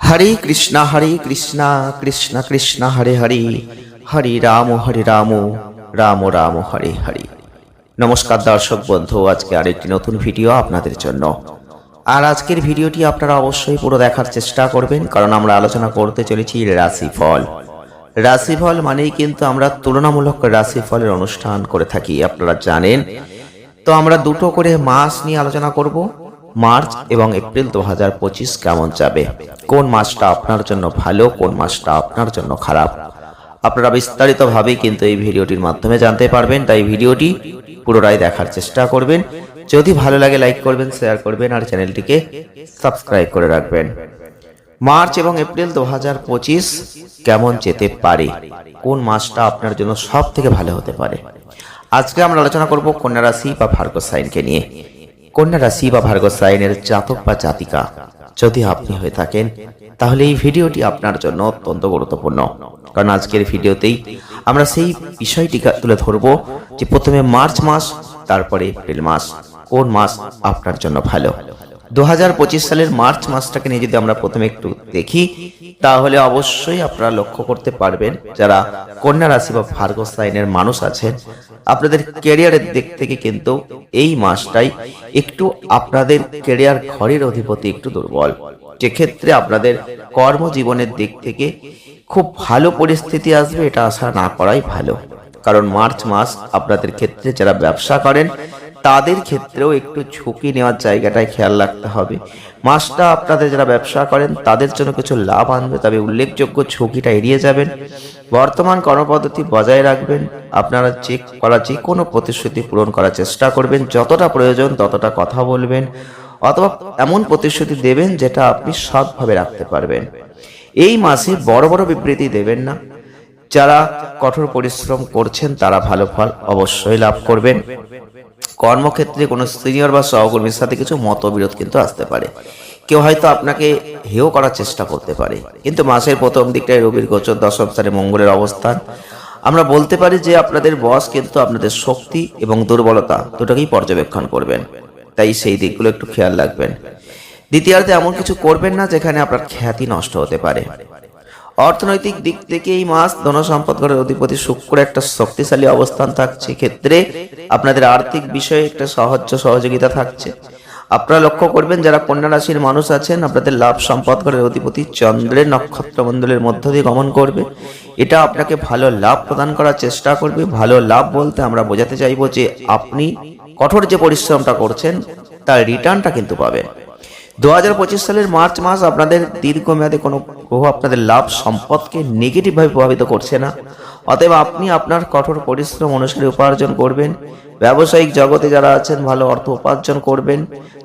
হরে কৃষ্ণ হরে কৃষ্ণ কৃষ্ণ কৃষ্ণ, হরে হরে। হরে রাম হরে রাম রাম রাম, হরে হরে। নমস্কার দর্শক বন্ধু, আজকে আরেকটি নতুন ভিডিও আপনাদের জন্য। আর আজকের ভিডিওটি আপনারা অবশ্যই পুরো দেখার চেষ্টা করবেন, কারণ আমরা আলোচনা করতে চলেছি রাশিফল। রাশিফল মানেই কিন্তু আমরা তুলনামূলক রাশিফলের অনুষ্ঠান করে থাকি, আপনারা জানেন। তো আমরা দুটো করে মাস নিয়ে আলোচনা করব, মার্চ এবং এপ্রিল দু হাজার পঁচিশ কেমন যাবে? কোন মাসটা আপনার জন্য ভালো, কোন মাসটা আপনার জন্য খারাপ? আপনারা বিস্তারিতভাবেই কিন্তু এই ভিডিওটির মাধ্যমে জানতে পারবেন, তাই ভিডিওটি পুরোটাই দেখার চেষ্টা করবেন। যদি ভালো লাগে, লাইক করবেন, শেয়ার করবেন, আর চ্যানেলটিকে সাবস্ক্রাইব করে রাখবেন। মার্চ এবং এপ্রিল দু হাজার পঁচিশ কেমন যেতে পারে? কোন মাসটা আপনার জন্য সব থেকে ভালো হতে পারে? আজকে আমরা আলোচনা করব কন্যা রাশি বা ভার্গ সাইনকে নিয়ে। কন্যা রাশি বা ভার্গ সাইনের জাতক বা জাতিকা, যদি আপনি হয়ে থাকেন, তাহলে এই ভিডিওটি আপনার জন্য অত্যন্ত গুরুত্বপূর্ণ। কারণ আজকের ভিডিওতেই আমরা সেই বিষয়টি তুলে ধরব যে প্রথমে মার্চ মাস, তারপরে এপ্রিল মাস। কোন মাস আপনার জন্য ভালো? দু হাজার পঁচিশ সালের মার্চ মাসটাকে নিয়ে যদি আমরা প্রথমে একটু দেখি, তাহলে অবশ্যই আপনারা লক্ষ্য করতে পারবেন যারা কন্যা রাশি বা ভার্গ সাইনের মানুষ আছেন, আপনাদের ক্যারিয়ারের দিক থেকে কিন্তু এই মাসটাই একটু আপনাদের ক্যারিয়ার ঘরের অধিপতি একটু দুর্বল। যেক্ষেত্রে আপনাদের কর্মজীবনের দিক থেকে খুব ভালো পরিস্থিতি আসবে, এটা আশা না করাই ভালো। কারণ মার্চ মাস আপনাদের ক্ষেত্রে যারা ব্যবসা করেন তাদের ক্ষেত্রেও একটু ঝুঁকি নেওয়ার জায়গাটায় খেয়াল রাখতে হবে। মাসটা আপনাদের যারা ব্যবসা করেন, তাদের জন্য কিছু লাভ আনবে, তবে উল্লেখযোগ্য ঝুঁকিটা এড়িয়ে যাবেন। বর্তমান কর্মপদ্ধতি বজায় রাখবেন। আপনারা যে করা যে কোনো প্রতিশ্রুতি পূরণ করার চেষ্টা করবেন। যতটা প্রয়োজন, ততটা কথা বলবেন, অথবা এমন প্রতিশ্রুতি দেবেন যেটা আপনি সৎভাবে রাখতে পারবেন। এই মাসে বড় বড় বিবৃতি দেবেন না। যারা কঠোর পরিশ্রম করছেন, তারা ভালো ফল অবশ্যই লাভ করবেন। কর্মক্ষেত্রে কোনো সিনিয়র বা সহকর্মীর সাথে কিছু মতবিরোধ কিন্তু আসতে পারে। কেউ হয়তো আপনাকে হেয় করার চেষ্টা করতে পারে, কিন্তু মাসের প্রথম দিকটায় রবির গোচর, দশম স্থানে মঙ্গলের অবস্থান। আমরা বলতে পারি যে আপনাদের বস কিন্তু আপনাদের শক্তি এবং দুর্বলতা দুটোকেই পর্যবেক্ষণ করবেন। তাই সেই দিকগুলো একটু খেয়াল রাখবেন। দ্বিতীয়ার্থে এমন কিছু করবেন না যেখানে আপনার খ্যাতি নষ্ট হতে পারে। অর্থনৈতিক দিক থেকে এই মাস ধনসম্পদ ঘরের অধিপতি শুক্র একটা শক্তিশালী অবস্থান থাকছে। ক্ষেত্রে আপনাদের আর্থিক বিষয়ে একটা সাহায্য সহযোগিতা থাকছে। আপনারা লক্ষ্য করবেন, যারা কন্যা রাশির মানুষ আছেন, আপনাদের লাভ সম্পদ ঘরের অধিপতি চন্দ্রের নক্ষত্র মণ্ডলের মধ্য দিয়ে গমন করবে। এটা আপনাকে ভালো লাভ প্রদান করার চেষ্টা করবে। ভালো লাভ বলতে আমরা বোঝাতে চাইব যে, আপনি কঠোর যে পরিশ্রমটা করছেন, তার রিটার্নটা কিন্তু পাবেন। দু হাজার পঁচিশ সালের মার্চ মাস আপনাদের দীর্ঘমেয়াদে কোনো গ্রহ আপনাদের লাভ, সম্পদকে নেগেটিভভাবে প্রভাবিত করছে না। অতএব আপনি আপনার কঠোর পরিশ্রম অনুসারে উপার্জন করবেন। ব্যবসায়িক জগতে যারা আছেন, ভালো অর্থ উপার্জন করবেন।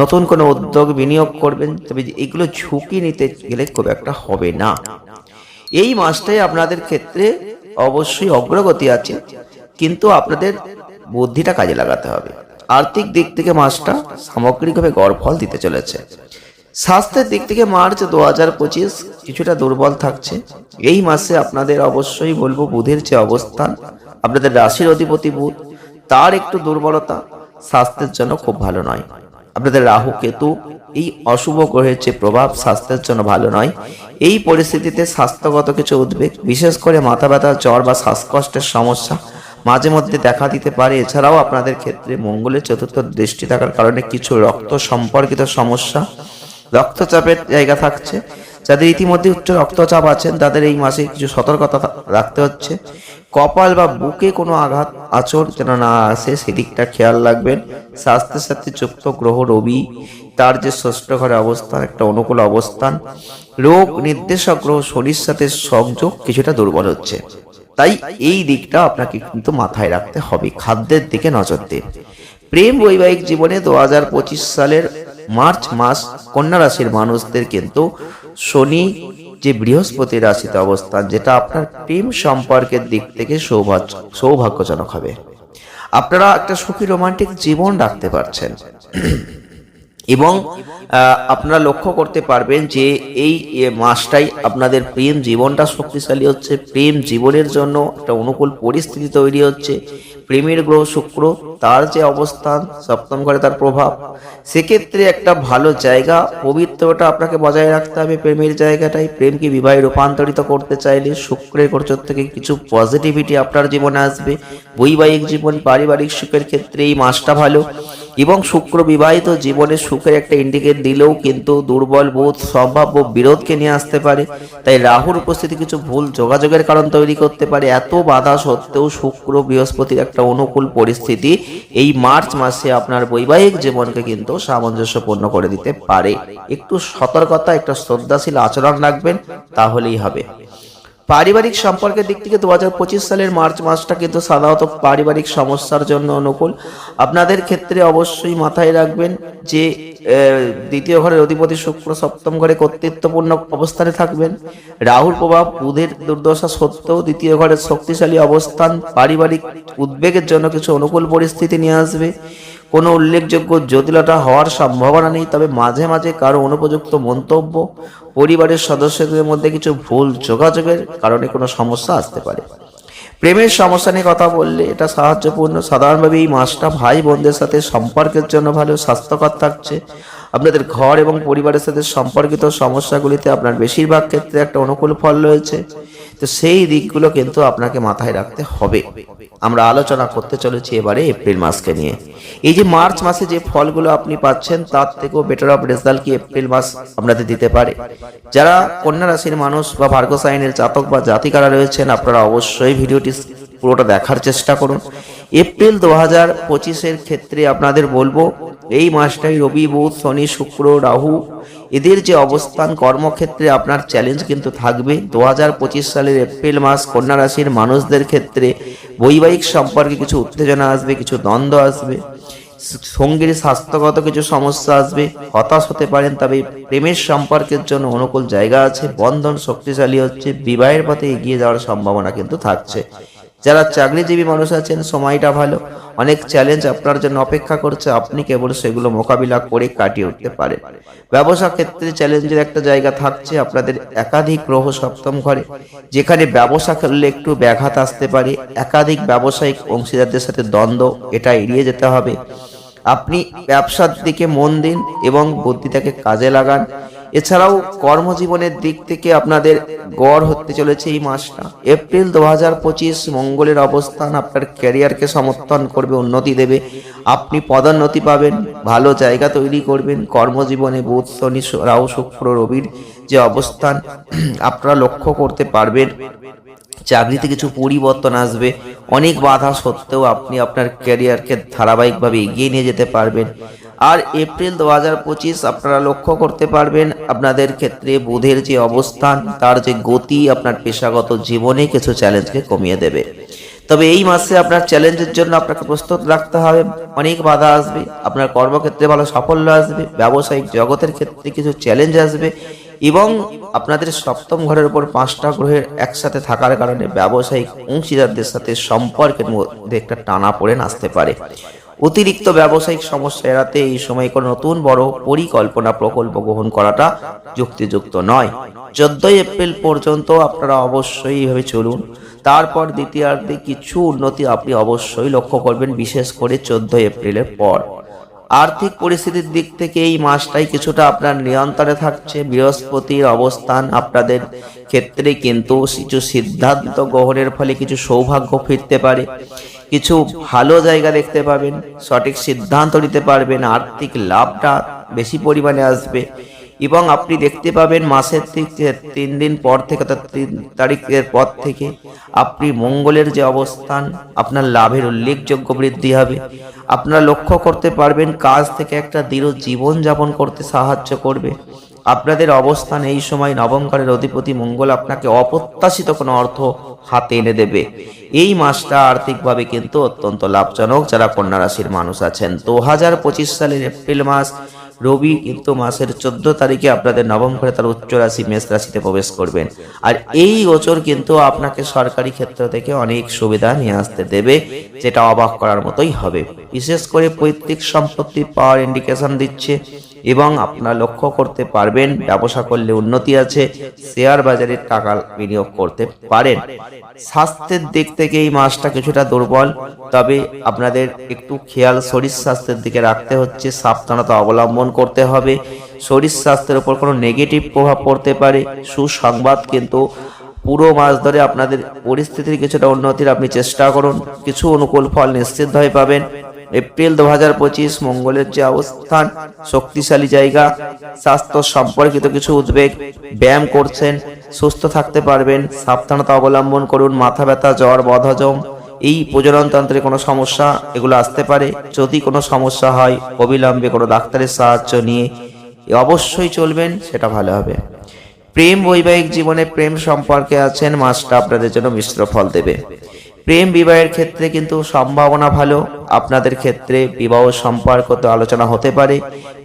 নতুন কোনো উদ্যোগ বিনিয়োগ করবেন। তবে এগুলো ঝুঁকি নিতে গেলে খুব একটা হবে না। এই মাসটাই আপনাদের ক্ষেত্রে অবশ্যই অগ্রগতি আছে, কিন্তু আপনাদের বুদ্ধিটা কাজে লাগাতে হবে। আর্থিক দিক থেকে মাসটা সামগ্রিকভাবে গড় ফল দিতে চলেছে। স্বাস্থ্যের দিক থেকে মার্চ দু হাজার পঁচিশ কিছুটা দুর্বল থাকছে। এই মাসে আপনাদের অবশ্যই বলব বুধের যে অবস্থান আপনাদের রাশির অধিপতি বুধ, তার একটু দুর্বলতা স্বাস্থ্যের জন্য খুব ভালো নয়। আপনাদের রাহু কেতু, এই অশুভ গ্রহের যে প্রভাব স্বাস্থ্যের জন্য ভালো নয়। এই পরিস্থিতিতে স্বাস্থ্যগত কিছু উদ্বেগ, বিশেষ করে মাথা ব্যথা জ্বর বা শ্বাসকষ্টের সমস্যা মাঝে মধ্যে দেখা দিতে পারে। এছাড়াও আপনাদের ক্ষেত্রে মঙ্গলের চতুর্থ দৃষ্টি থাকার কারণে কিছু রক্ত সম্পর্কিত সমস্যা, রক্তচাপের জায়গা থাকছে। যাদের ইতিমধ্যে উচ্চ রক্তচাপ আছেন, তাদের এই মাসে কিছু সতর্কতা রাখতে হচ্ছে। কপাল বা বুকে কোনো আঘাত আচর যেন না আসে, সেদিকটা খেয়াল রাখবেন। স্বাস্থ্যের সাথে যুক্ত গ্রহ, রবি, তার যে ষষ্ঠ ঘরে অবস্থান, একটা অনুকূল অবস্থান। রোগ নির্দেশক গ্রহ শনির সাথে সংযোগ কিছুটা দুর্বল হচ্ছে। তাই এই দিকটা আপনাকে কিন্তু মাথায় রাখতে হবে, খাদ্যের দিকে নজর দিন। প্রেম বৈবাহিক জীবনে দু হাজার পঁচিশ সালের মার্চ মাস কন্যা রাশির মানুষদের কিন্তু শনি যে বৃহস্পতি রাশিতে অবস্থান, যেটা আপনার প্রেম সম্পর্কের দিক থেকে সৌভাগ্য সৌভাগ্যজনক হবে। আপনারা একটা সুখী রোমান্টিক জীবন রাখতে পারছেন। এবং আপনারা লক্ষ্য করতে পারবেন যে এই মাসটাই আপনাদের প্রেম জীবনটা শক্তিশালী হচ্ছে। প্রেম জীবনের জন্য একটা অনুকূল পরিস্থিতি তৈরি হচ্ছে। প্রেমের গ্রহ শুক্র, তার যে অবস্থান, সপ্তম ঘরে তার প্রভাব। সেক্ষেত্রে একটা ভালো জায়গা পবিত্রটা আপনাকে বজায় রাখতে হবে প্রেমের জায়গাটাই প্রেমকে বিবাহে রূপান্তরিত করতে চাইলে শুক্রের গোচর থেকে কিছু পজিটিভিটি আপনার জীবনে আসবে। বৈবাহিক জীবন, পারিবারিক সুখের ক্ষেত্রে এই মাসটা ভালো। এবং শুক্র বিবাহিত জীবনে সুখের একটা ইন্ডিকেট দিলেও কিন্তু দুর্বল বোধ, সম্ভাব্য বিরোধকে নিয়ে আসতে পারে। তাই রাহুর উপস্থিতি কিছু ভুল যোগাযোগের কারণ তৈরি করতে পারে। এত বাধা সত্ত্বেও শুক্র বৃহস্পতির একটা অনুকূল পরিস্থিতি এই মার্চ মাসে আপনার বৈবাহিক জীবনকে কিন্তু সামঞ্জস্যপূর্ণ করে দিতে পারে। একটু সতর্কতা, একটা শ্রদ্ধাশীল আচরণ রাখবেন, তাহলেই হবে। পারিবারিক সম্পর্কের দিক থেকে দু হাজার পঁচিশ সালের মার্চ মাসটা কিন্তু সাধারণত পারিবারিক সমস্যার জন্য অনুকূল। আপনাদের ক্ষেত্রে অবশ্যই মাথায় রাখবেন যে দ্বিতীয় ঘরের অধিপতি শুক্র সপ্তম ঘরে কর্তৃত্বপূর্ণ অবস্থানে থাকবেন। রাহুর প্রভাব, বুধের দুর্দশা সত্ত্বেও দ্বিতীয় ঘরের শক্তিশালী অবস্থান, পারিবারিক উদ্বেগের জন্য কিছু অনুকূল পরিস্থিতি নিয়ে আসবে। কোনো উল্লেখযোগ্য জটিলতা হওয়ার সম্ভাবনা নেই, তবে মাঝে মাঝে কারও অনুপযুক্ত মন্তব্য, পরিবারের সদস্যদের মধ্যে কিছু ভুল যোগাযোগের কারণে কোনো সমস্যা আসতে পারে। প্রেমের সমস্যা নিয়ে কথা বললে এটা সাহায্যপূর্ণ। সাধারণভাবে এই মাসটা ভাই বোনদের সাথে সম্পর্কের জন্য ভালো, স্বাস্থ্যকর থাকছে। আপনাদের ঘর এবং পরিবারের সাথে সম্পর্কিত সমস্যাগুলিতে আপনার বেশিরভাগ ক্ষেত্রে একটা অনুকূল ফল রয়েছে। তো সেই দিকগুলো কিন্তু আপনাকে মাথায় রাখতে হবে। আমরা আলোচনা করতে চলেছি এবারে এপ্রিল মাসকে নিয়ে। এই যে মার্চ মাসে যে ফলগুলো আপনি পাচ্ছেন, তার থেকেও বেটার অফ রেজাল্ট কি এপ্রিল মাস আপনাদের দিতে পারে? যারা কন্যা রাশির মানুষ বা ভার্গ সাইনের জাতক বা জাতিকারা রয়েছেন, আপনারা অবশ্যই ভিডিওটি পুরোটা দেখার চেষ্টা করুন। এপ্রিল দু হাজার পঁচিশের ক্ষেত্রে আপনাদের বলব, এই মাসটাই রবি, বুধ, শনি, শুক্র, রাহু, এদের যে অবস্থান, কর্মক্ষেত্রে আপনার চ্যালেঞ্জ কিন্তু থাকবে। দু হাজার পঁচিশ সালের এপ্রিল মাস কন্যা রাশির মানুষদের ক্ষেত্রে বৈবাহিক সম্পর্কে কিছু উত্তেজনা আসবে, কিছু দ্বন্দ্ব আসবে, সঙ্গীর স্বাস্থ্যগত কিছু সমস্যা আসবে, হতাশ হতে পারেন, তবে প্রেমের সম্পর্কের জন্য অনুকূল জায়গা আছে, বন্ধন শক্তিশালী হচ্ছে, বিবাহের পথে এগিয়ে যাওয়ার সম্ভাবনা কিন্তু থাকছে। যারা চাকরিজীবী মানুষ আছেন, সময়টা ভালো। অনেক চ্যালেঞ্জ আপনার জন্য অপেক্ষা করছে। আপনি কেবল সেগুলো মোকাবিলা করে কাটিয়ে উঠতে পারেন। ব্যবসা ক্ষেত্রে চ্যালেঞ্জের একটা জায়গা থাকছে আপনাদের একাধিক গ্রহ সপ্তম ঘরে। যেখানে ব্যবসা করলে একটু ব্যাঘাত আসতে পারে। একাধিক ব্যবসায়িক অংশীদারদের সাথে দ্বন্দ্ব, এটা এড়িয়ে যেতে হবে। আপনি ব্যবসার দিকে মন দিন এবং বুদ্ধিটাকে কাজে লাগান। এছাড়াও কর্মজীবনের দিক থেকে আপনাদের গড় হতে চলেছে এই মাসটা। এপ্রিল দু হাজার পঁচিশ মঙ্গলের অবস্থান আপনার ক্যারিয়ারকে সমর্থন করবে, উন্নতি দেবে। আপনি পদোন্নতি পাবেন, ভালো জায়গা তৈরি করবেন, কর্মজীবনে বুধ, শনি, রাহু, শুক্র, রবির যে অবস্থান, আপনারা লক্ষ্য করতে পারবেন। চাকরিতে কিছু পরিবর্তন আসবে। অনেক বাধা সত্ত্বেও আপনি আপনার ক্যারিয়ারকে ধারাবাহিকভাবে এগিয়ে নিয়ে যেতে পারবেন। আর এপ্রিল দু হাজার পঁচিশ আপনারা লক্ষ্য করতে পারবেন, আপনাদের ক্ষেত্রে বোধের যে অবস্থান, তার যে গতি আপনার পেশাগত জীবনে কিছু চ্যালেঞ্জকে কমিয়ে দেবে। তবে এই মাসে আপনার চ্যালেঞ্জের জন্য আপনাকে প্রস্তুত রাখতে হবে। অনেক বাধা আসবে, আপনার কর্মক্ষেত্রে ভালো সাফল্য আসবে, ব্যবসায়িক জগতের ক্ষেত্রে কিছু চ্যালেঞ্জ আসবে। এবং আপনাদের সপ্তম ঘরের উপর পাঁচটা গ্রহের একসাথে থাকার কারণে ব্যবসায়িক অংশীদারদের সাথে সম্পর্কের মধ্যে একটা টানা পড়ে আসতে পারে। অতিরিক্ত ব্যবসায়িক সমস্যা এড়াতে এই সময় কোনো নতুন বড় পরিকল্পনা প্রকল্প গ্রহণ করাটা যুক্তিযুক্ত নয়। চোদ্দই এপ্রিল পর্যন্ত আপনারা অবশ্যই এইভাবে চলুন। তারপর দ্বিতীয়ার্ধে কিছু উন্নতি আপনি অবশ্যই লক্ষ্য করবেন, বিশেষ করে চোদ্দই এপ্রিলের পর। আর্থিক পরিস্থিতির দিক থেকে এই মাসটাই কিছুটা আপনার নিয়ন্ত্রণে থাকছে। বৃহস্পতির অবস্থান আপনাদের ক্ষেত্রে কিন্তু কিছু সিদ্ধান্ত গ্রহণের ফলে কিছু সৌভাগ্য ফিরতে পারে। কিছু ভালো জায়গা দেখতে পাবেন, সঠিক সিদ্ধান্ত নিতে পারবেন, আর্থিক লাভটা বেশি পরিমাণে আসবে। এবং আপনি দেখতে পাবেন মাসের থেকে তিন দিন পর থেকে অর্থাৎ তিন তারিখের পর থেকে আপনি মঙ্গলের যে অবস্থান, আপনার লাভের উল্লেখযোগ্য বৃদ্ধি হবে। আপনারা লক্ষ্য করতে পারবেন কাজ থেকে একটা দৃঢ় জীবন যাপন করতে সাহায্য করবে। আপনাদের অবস্থান এই সময় নবম ঘরের অধিপতি মঙ্গল আপনাকে অপ্রত্যাশিত কোনো অর্থ হাতে এনে দেবে। এই মাসটা আর্থিকভাবে কিন্তু অত্যন্ত লাভজনক যারা কন্যা রাশির মানুষ আছেন। দু হাজার পঁচিশ সালের এপ্রিল মাস রবি কিন্তু মাসের চোদ্দ তারিখে আপনাদের নবম ঘরে তার উচ্চ রাশি, মেষ রাশিতে প্রবেশ করবেন। আর এই গোচর কিন্তু আপনাকে সরকারি ক্ষেত্র থেকে অনেক সুবিধা নিয়ে আসতে দেবে, যেটা অবাক করার মতোই হবে। বিশেষ করে পৈতৃক সম্পত্তি পাওয়ার ইন্ডিকেশন দিচ্ছে এবং আপনারা লক্ষ্য করতে পারবেন, ব্যবসা করলে উন্নতি আছে শেয়ার বাজারে টাকা বিনিয়োগ করতে পারেন। স্বাস্থ্যের দিক থেকে এই মাসটা কিছুটা দুর্বল, তবে আপনাদের একটু খেয়াল শরীর স্বাস্থ্যের দিকে রাখতে হচ্ছে, সাবধানতা অবলম্বন করতে হবে। শরীর স্বাস্থ্যের উপর কোনো নেগেটিভ প্রভাব পড়তে পারে। সুসংবাদ কিন্তু পুরো মাস ধরে আপনাদের পরিস্থিতির কিছুটা উন্নতির আপনি চেষ্টা করুন, কিছু অনুকূল ফল নিশ্চিতভাবে পাবেন। এপ্রিল দু হাজার পঁচিশ, মঙ্গলের যে অবস্থান, শক্তিশালী জায়গা, স্বাস্থ্য সম্পর্কিত কিছু উদ্বেগ, ব্যায়াম করছেন সুস্থ থাকতে পারবেন, সাবধানতা অবলম্বন করুন, মাথা ব্যথা, জ্বর, বদহজম, এই প্রজননতন্ত্রে কোনো সমস্যা এগুলো আসতে পারে। যদি কোনো সমস্যা হয়, অবিলম্বে কোনো ডাক্তারের সাহায্য নিয়ে অবশ্যই চলবেন, সেটা ভালো হবে। প্রেম, বৈবাহিক জীবনে প্রেম সম্পর্কে আছেন, মাসটা আপনাদের জন্য মিশ্র ফল দেবে। প্রেম বিবাহের ক্ষেত্রে কিন্তু সম্ভাবনা ভালো। আপনাদের ক্ষেত্রে বিবাহ সম্পর্ক তো আলোচনা হতে পারে।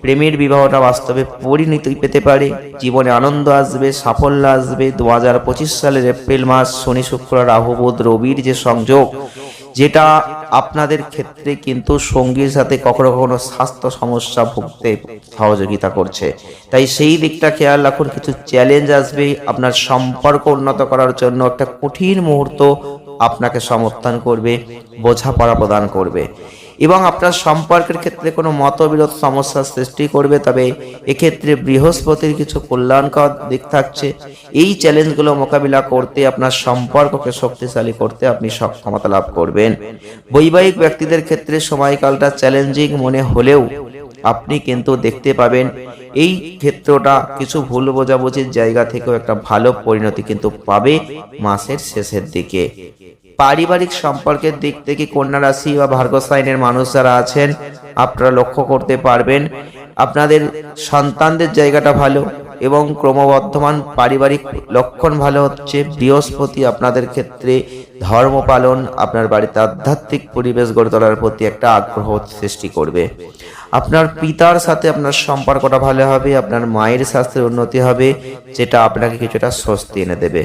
প্রেমের বিবাহটা বাস্তবে পরিণতি পেতে পারে। জীবনে আনন্দ আসবে, সাফল্য আসবে। দু হাজার পঁচিশ সালের এপ্রিল মাস, শনি, শুক্র, রাহু, বুধ, রবির যে সংযোগ, যেটা আপনাদের ক্ষেত্রে কিন্তু সঙ্গীর সাথে কখনো কখনো স্বাস্থ্য সমস্যা ভুগতে সহযোগিতা করছে। তাই সেই দিকটা খেয়াল রাখুন, কিছু চ্যালেঞ্জ আসবে। আপনার সম্পর্ক উন্নত করার জন্য একটা কঠিন মুহূর্ত আপনাকে সমর্থন করবে, বোঝাপড়া প্রদান করবে। এবং আপনার সম্পর্কের ক্ষেত্রে কোনো মতবিরোধ সমস্যার সৃষ্টি করবে, তবে এক্ষেত্রে বৃহস্পতির কিছু কল্যাণকর দিক থাকছে। এই চ্যালেঞ্জগুলো মোকাবিলা করতে আপনার সম্পর্ককে শক্তিশালী করতে আপনি সক্ষমতা লাভ করবেন। বৈবাহিক ব্যক্তিদের ক্ষেত্রে সময়কালটা চ্যালেঞ্জিং মনে হলেও আপনি কিন্তু দেখতে পাবেন এই ক্ষেত্রটা কিছু ভুল বোঝাবুঝির জায়গা থেকেও একটা ভালো পরিণতি কিন্তু পাবে মাসের শেষের দিকে। পারিবারিক সম্পর্কের দিক থেকে কন্যা রাশি বা ভার্গ সাইনের মানুষ যারা আছেন, আপনারা লক্ষ্য করতে পারবেন, আপনাদের সন্তানদের জায়গাটা ভালো এবং ক্রমবর্ধমান পারিবারিক লক্ষণ ভালো হচ্ছে। বৃহস্পতি আপনাদের ক্ষেত্রে ধর্ম পালন, আপনার বাড়িতে আধ্যাত্মিক পরিবেশ গড়ে তোলার প্রতি একটা আগ্রহ সৃষ্টি করবে। আপনার পিতার সাথে আপনার সম্পর্কটা ভালো হবে, আপনার মায়ের স্বাস্থ্যের উন্নতি হবে, যেটা আপনাকে কিছুটা স্বস্তি এনে দেবে।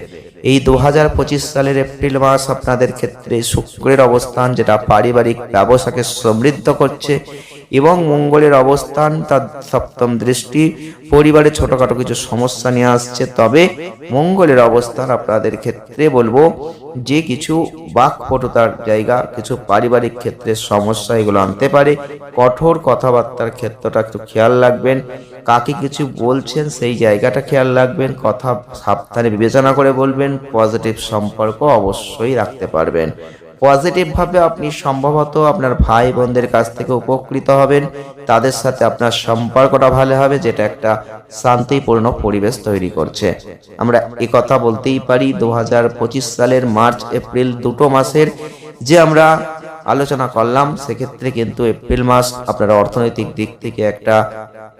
এই দু হাজার পঁচিশ সালের এপ্রিল মাস আপনাদের ক্ষেত্রে শুক্রের অবস্থান, যেটা পারিবারিক ব্যবসাকে সমৃদ্ধ করছে। এবং মঙ্গলের অবস্থান, তার সপ্তম দৃষ্টি পরিবারে ছোটখাটো কিছু সমস্যা নিয়ে আসছে। তবে মঙ্গলের অবস্থান আপনাদের ক্ষেত্রে বলব, যে কিছু বাকপটুতার জায়গা, কিছু পারিবারিক ক্ষেত্রে সমস্যা এগুলো আনতে পারে। কঠোর কথাবার্তার ক্ষেত্রটা একটু খেয়াল রাখবেন। কাকে কিছু বলছেন সেই জায়গাটা খেয়াল রাখবেন। কথা সাবধানে বিবেচনা করে বলবেন। পজিটিভ সম্পর্ক অবশ্যই রাখতে পারবেন। পজিটিভভাবে আপনি সম্ভবত আপনার ভাই বোনদের কাছ থেকে উপকৃত হবেন। তাদের সাথে আপনার সম্পর্কটা ভালো হবে, যেটা একটা শান্তিপূর্ণ পরিবেশ তৈরি করছে। আমরা কথা বলতেই পারি দু হাজার পঁচিশ সালের মার্চ, এপ্রিল দুটো মাসের যে আমরা আলোচনা করলাম, সেক্ষেত্রে কিন্তু এপ্রিল মাস আপনার অর্থনৈতিক দিক থেকে একটা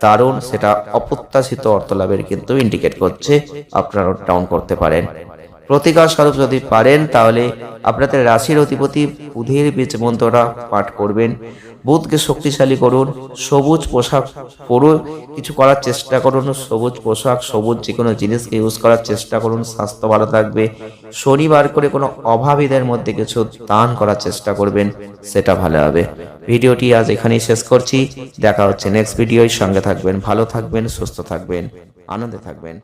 দারুণ, সেটা অপ্রত্যাশিত অর্থ লাভের কিন্তু ইন্ডিকেট করছে আপনারা ডাউন করতে পারেন। প্রতিকার স্বরূপ যদি পারেন, তাহলে আপনাদের রাশির অধিপতি বুধের বীজ মন্ত্রটা পাঠ করবেন। বুধকে শক্তিশালী করুন, সবুজ পোশাক পরো কিছু করার চেষ্টা করুন, সবুজ পোশাক, সবুজ যে কোনো জিনিসকে ইউজ করার চেষ্টা করুন, স্বাস্থ্য ভালো থাকবে। শনিবার করে কোনো অভাবীদের মধ্যে কিছু দান করার চেষ্টা করবেন, সেটা ভালো হবে। ভিডিওটি আজ এখানেই শেষ করছি। দেখা হচ্ছে নেক্সট ভিডিওর সঙ্গে থাকবেন, ভালো থাকবেন, সুস্থ থাকবেন, আনন্দে থাকবেন।